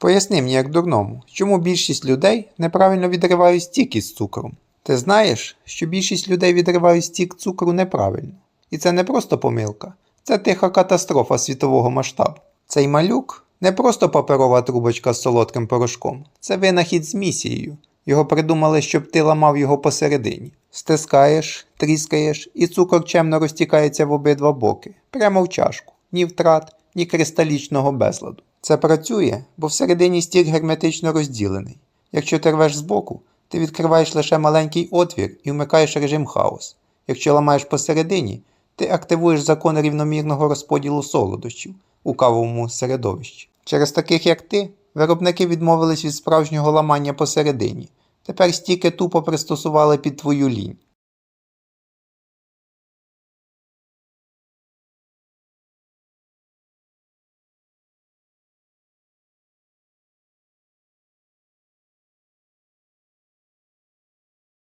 Поясни мені, як дурному, чому більшість людей неправильно відривають стік із цукром. Ти знаєш, що більшість людей відривають стік цукру неправильно. І це не просто помилка, це тиха катастрофа світового масштабу. Цей малюк не просто паперова трубочка з солодким порошком, це винахід з місією. Його придумали, щоб ти ламав його посередині. Стискаєш, тріскаєш, і цукор чемно розтікається в обидва боки, прямо в чашку, ні втрат, ні кристалічного безладу. Це працює, бо всередині стік герметично розділений. Якщо ти рвеш збоку, ти відкриваєш лише маленький отвір і вмикаєш режим хаос. Якщо ламаєш посередині, ти активуєш закон рівномірного розподілу солодощів у кавовому середовищі. Через таких, як ти, виробники відмовились від справжнього ламання посередині. Тепер стіки тупо пристосували під твою лінь.